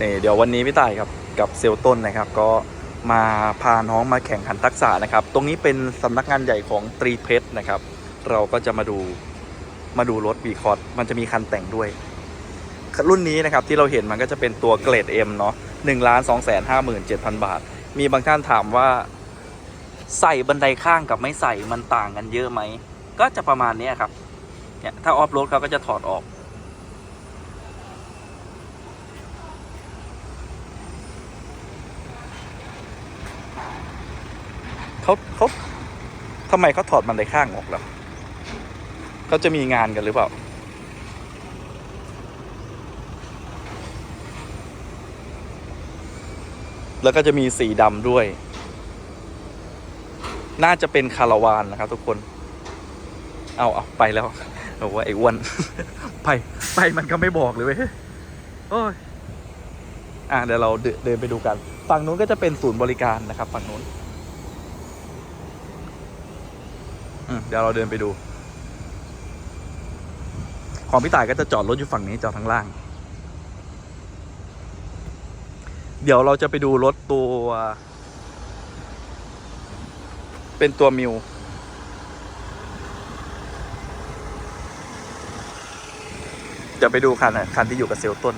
นี่เดี๋ยววันนี้พี่ต่ายครับกับเซลต้นนะครับ ก็มาพาน้องมาแข่งขันทักษะนะครับ ตรงนี้เป็นสำนักงานใหญ่ของตรีเพชรนะครับ เราก็จะมาดูมาดูรถบีคอร์ดมันจะมีคันแต่งด้วย รุ่นนี้นะครับที่เราเห็นมันก็จะเป็นตัวเกรด M เนาะหนึ่งล้านสองแสนห้าหมื่นเจ็ดพันบาท มีบางท่านถามว่าใส่บันไดข้างกับไม่ใส่มันต่างกันเยอะไหม ก็จะประมาณนี้ครับเนี่ยถ้าออฟโรดเขาก็จะถอดออก เขาเขาทำไมเขาถอดบันไดข้างออกล่ะเขาจะมีงานกันหรือเปล่า แล้วก็จะมีสีดำด้วย น่าจะเป็นคาราวานนะครับทุกคน เอาเอาไปแล้วบอกว่าไอ้อ้วน ไป ไปมันก็ไม่บอกเลยเว้ยโอ้ยอะเดี๋ยวเราเดินไปดูกัน ฝั่งนู้นก็จะเป็นศูนย์บริการนะครับ ฝั่งนู้น อืม เดี๋ยวเราเดินไปดู ของพี่ต่ายก็จะจอดรถอยู่ฝั่งนี้จอดทางล่าง เดี๋ยวเราจะไปดูรถตัว เป็นตัวมิวจะไปดูคันน่ะคันที่อยู่กับเซลต้น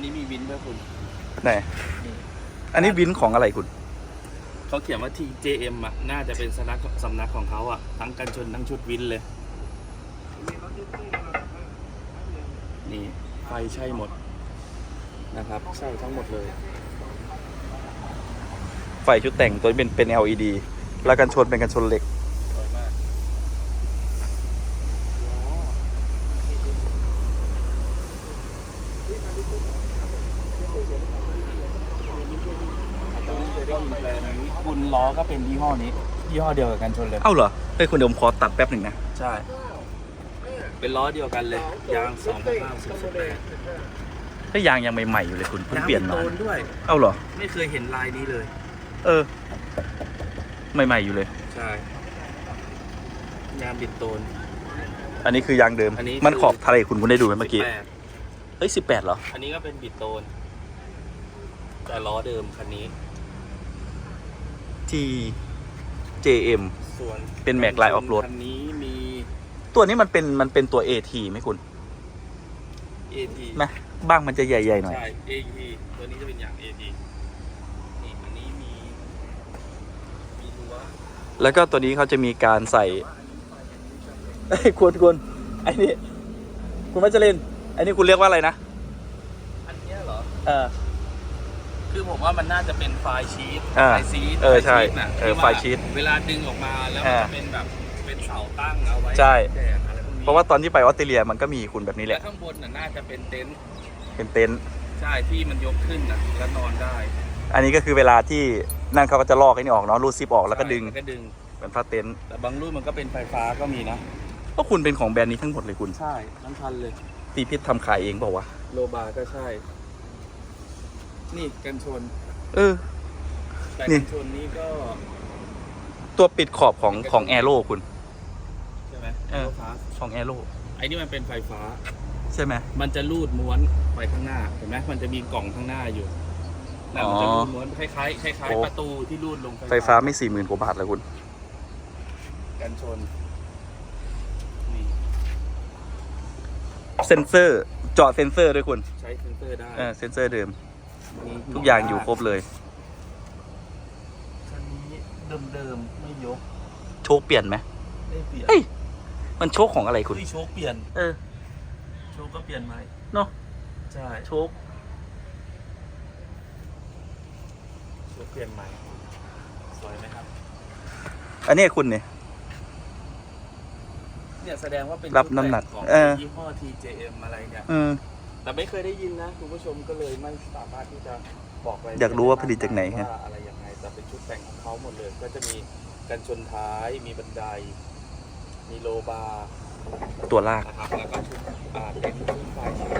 น่ะคันนี้มีวินด้วยคุณ ไหน อันนี้วินของอะไรคุณ เขาเขียนว่า TJM อะ น่าจะเป็นสำนักสำนักของเขาอะ ทั้งกันชนทั้งชุดวินเลย นี่ ไฟใช่หมด นะครับ ใช่ทั้งหมดเลย ไฟชุดแต่งตัวนี้เป็นเป็น LED แล้วกันชนเป็นกันชนเหล็ก สวยมาก คุณ ล้อก็เป็นยี่ห้อนี้ยี่ห้อเดียวกับกันชนเลย เอ้าเหรอเฮ้ยคุณเดี๋ยวผมขอตัดแป๊บหนึ่งนะ ใช่ เป็นล้อเดียวกันเลยยางสองพันห้าสิบแปดถ้ายางยังใหม่ๆอยู่เลยคุณเพิ่งเปลี่ยนมา โดนด้วย เอ้าเหรอ ไม่เคยเห็นลายนี้เลย เออ ใหม่ๆอยู่เลย ใช่ยางบิดโตน อันนี้คือยางเดิม อันนี้มันขอบทะเลคุณคุณได้ดูไหมเมื่อกี้ 18 เฮ้ยสิบแปดเหรอ อันนี้ก็เป็นบิดโตน แต่ล้อเดิมคันนี้ T JM ส่วนเป็น Mac Line Off Road คันนี้มี ตัวนี้มันเป็นมันเป็นตัว AT ไหมคุณ AT ไหมบ้างมันจะใหญ่ๆหน่อย ใช่ AT ตัวนี้จะเป็นอย่าง AT นี่อันนี้มี มีรั้วแล้วก็ตัวนี้เขาจะมีการใส่เอ้ยคุณคุณไอ้นี่คุณมัจเจรินไอ้นี่คุณเรียกว่าอะไรนะ อันเนี้ยเหรอ เออ คือผมว่ามันน่าจะเป็นไฟล์ชีตอ่าไฟล์ชีตเออใช่ไฟล์ชีตน่ะเออที่ไฟล์ชีตเวลาดึงออกมาแล้วอ่ามันจะเป็นแบบเป็นเสาตั้งเอาไว้ใช่ แจกอะไรพวกนี้เพราะว่าตอนที่ไปออสเตรเลียมันก็มีคุณแบบนี้แหและละข้างบนน่ะน่าจะเป็นเต็นท์เป็นเต็นท์ ใช่ที่มันยกขึ้นนะแล้วนอนได้อันนี้ก็คือเวลาที่นั่นเขาก็จะลอกไอ้นี่ออกเนาะรูดซิปออกแล้วก็ดึงใช่แล้วก็ดึง เป็นผ้าเต็นท์แต่บางรุ่นมันก็เป็นไฟฟ้าก็มีนะ ก็คุณเป็นของแบรนด์นี้ทั้งหมดเลยคุณใช่ทั้งคันเลยตีพิษทำขายเองเปล่าวะ โลบาก็ใช่ นี่กันชน เออ แต่นี่ กันชนนี้ก็ ตัวปิดขอบของของแอโร่คุณ ใช่ไหมเออโลฟาสของแอโร่ไอ้นี่มันเป็นไฟฟ้า ใช่ไหม มันจะลูดม้วนไปข้างหน้าเห็นไหมมันจะมีกล่องข้างหน้าอยู่นั่นมันจะอ๋อลูดม้วนคล้ายๆคล้ายโอ้ ๆประตูที่ลูดลงไฟฟ้าไม่สี่หมื่นกว่าบาทเลยคุณ กันชนนี่เซนเซอร์เจาะเซนเซอร์ด้วยคุณ ใช้เซนเซอร์ได้ เออเซนเซอร์เดิมมี ทุกอย่างอยู่ครบเลยคันนี้เดิมๆไม่ยกโชคเปลี่ยนไหมไม่เปลี่ยนเฮ้ยมันโชคของอะไรคุณเฮ้ยโชคเปลี่ยน เออโชคก็เปลี่ยนไหมเนาะใช่โชคโชคเปลี่ยนใหม่สวยไหมครับ อันนี้คุณเนี่ย เนี่ยแสดงว่าเป็นรับน้ำหนักชุดแต่งของเออ ยี่ห้อ TJM อะไรเนี่ย เออ แต่ไม่เคยได้ยินนะคุณผู้ชมก็เลยไม่สามารถที่จะบอกอะไรอยากรู้ว่าผลิตจากไหนฮะ ว่าอะไรยังไงแต่เป็นชุดแต่งของเขาหมดเลย ก็จะมีกันชนท้ายมีบันได มีโลบาร์ตัวลาก นะครับแล้วก็ชุดอ่าเป็นชุดไฟชีวิต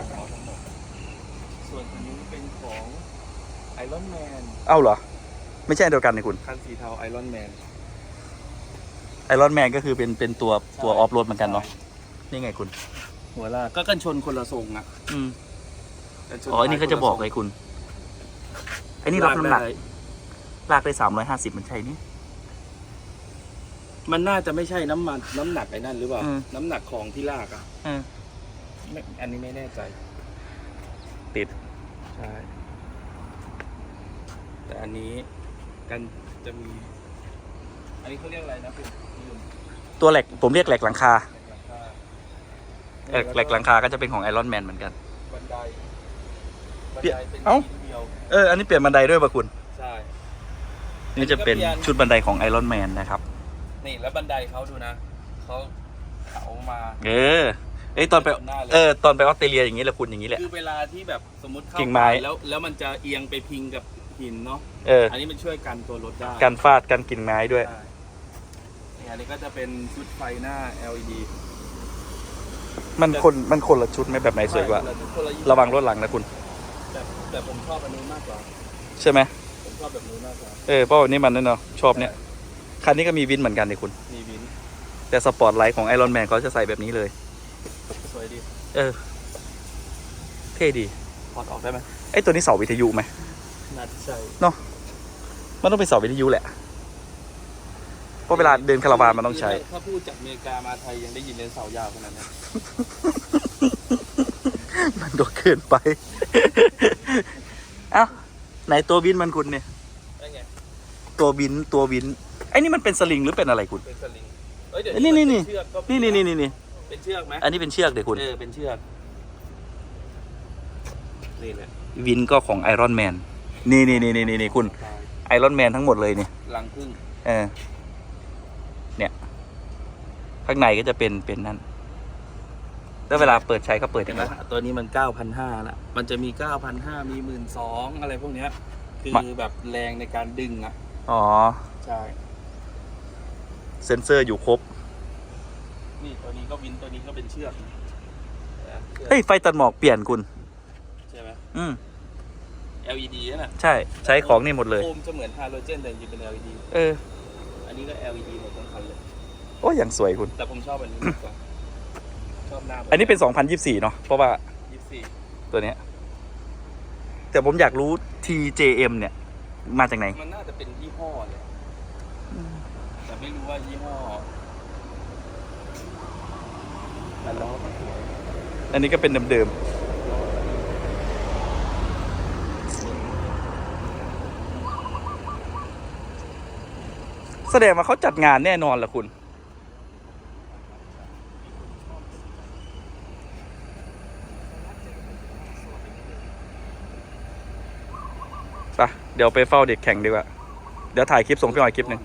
ของเขาทั้งหมดส่วนตัวนี้เป็นรอนแมนเอ้าเหรอ ไม่ใช่อันเดียวกันนี่คุณ คันสีเทาไอรอนแมนไอรอนแมนก็คือเป็นเป็นตัวตัวออฟโรดเหมือนกันเนาะ นี่ไงคุณ หัวลากก็กันชนคนละทรงอะอืมกันชนอ๋ออันนี้ก็จะบอกเลยคุณไอ้นี่รับน้ำหนักได้ลากได้สามร้อยห้าสิบมันใช่นี่ มันน่าจะไม่ใช่น้ำมันน้ำหนักไอ้นั่นหรือเปล่า อืม น้ำหนักของที่ลากอะอืมไม่อันนี้ไม่แน่ใจ ติด ใช่ แต่อันนี้กันจะมี อันนี้เขาเรียกอะไรนะคุณลืมตัวแหลกผมเรียกแหลกหลังคาหลังคา แหลกแหลกหลังคาก็จะเป็นของไอรอนแมนเหมือนกัน บันไดบันเปลี่ยนไดเป็นเอ้า ชิ้นเดียวเออ อันนี้เปลี่ยนบันไดด้วยป่ะคุณ ใช่ นี่จะเป็นอันนี้ก็เปลี่ยนชุดบันไดของไอรอนแมนนะครับ นี่แล้วบันไดเขาดูนะเขาเขามา เออเอ้ยตอนไปหน้าเลยเออ ตอนไปออสเตรเลียอย่างนี้แหละคุณอย่างนี้แหละ คือเวลาที่แบบสมมติเข้ากิ่งไม้ ปแล้วแล้วมันจะเอียงไปพิงกับหินเนาะ เออ อันนี้มันช่วยกันตัวรถได้การฟาดการกินไม้ด้วย ใช่นี่อันนี้ก็จะเป็นชุดไฟหน้า LED มันคนมันคนละชุดไหมแบบไหนสวยกว่าใช่คนละยี่ห้อระวังรถหลังนะคุณ แต่แต่ผมชอบอันนู้นมากกว่า ใช่ไหมผมชอบแบบนู้นมากกว่า เออเพราะวันนี้มันนั่นเนาะชอบเนี่ย คันนี้ก็มีวินเหมือนกันนี่คุณ มีวิน แต่สปอร์ตไลท์ของไอรอนแมนเขาจะใส่แบบนี้เลย สวยดี เออ เท่ดีถอดออกได้ไหมไอตัวนี้เสาวิทยุไหมน่าจะใช่มันต้องเป็นเสาวิทยุแหละ เพราะเวลาเดินคาราวานมันต้องใช้ ถ้าพูดจากอเมริกามาไทยยังได้ยินเลยเสายาวขนาดนี้มันก็เกินไป เอ้าไหนตัววินมันคุณเนี่ย ได้ไง ตัววินตัววิน ไอ้นี่มันเป็นสลิงหรือเป็นอะไรคุณ เป็นสลิงเอ้ยเดี๋ยวนี่นี่นี่ เป็เชือกก็มีนี่นี่นี่นี่นี่เป็นเชือกไหมอันนี้เป็นเชือกเดี๋ยวคุณ เออเป็นเชือก นี่แหละวินก็ของไอรอนแมน นี่นี่นี่นี่นี่คุณตายไอรอนแมนทั้งหมดเลยนี่รังพึ่ง เออ เนี่ย ข้างในก็จะเป็นเป็นนั่นแล้วเวลาเปิดใช้ก็เปิดเห็ยันงไหมไงตัวนี้มัน9,500ละมันจะมี9,500มี12,000อะไรพวกเนี้ย คือมาแบบแรงในการดึงอะ อ๋อ ใช่ เซนเซอร์อยู่ครบ นี่ตัวนี้ก็วินตัวนี้ก็เป็นเชือกนะเชือกเฮ้ย ไฟตัดหมอกเปลี่ยนคุณ ใช่ไหมอืม LED นั่นน่ะ ใช่ ใช้ของนี่หมดเลยโคมจะเหมือนฮาโลเจนแต่จริงๆเป็น LED เอออั นนี้ก็ LED หมดทั้งคันเลย โอ้ยอย่างสวยคุณ แต่ผมชอบอันนี้มากกว่า ชอบหน้าอันนี้เป็น 2024 เนาะเพราะว่ายี่สี่ตัวเนี้ย แต่ผมอยากรู้ TJM เนี่ย มาจากไหน มันน่าจะเป็นยี่ห้อเลยแต่ไม่รู้ว่ายี่ห้อแต่ล้อก็สวยอันนี้ก็เป็นเดิมๆ แสดงว่าเขาจัดงานแน่นอนแหละคุณ ไป เดี๋ยวไปเฝ้าเด็กแข่งดีกว่า เดี๋ยวถ่ายคลิปส่งพี่หน่อยคลิปหนึ่ง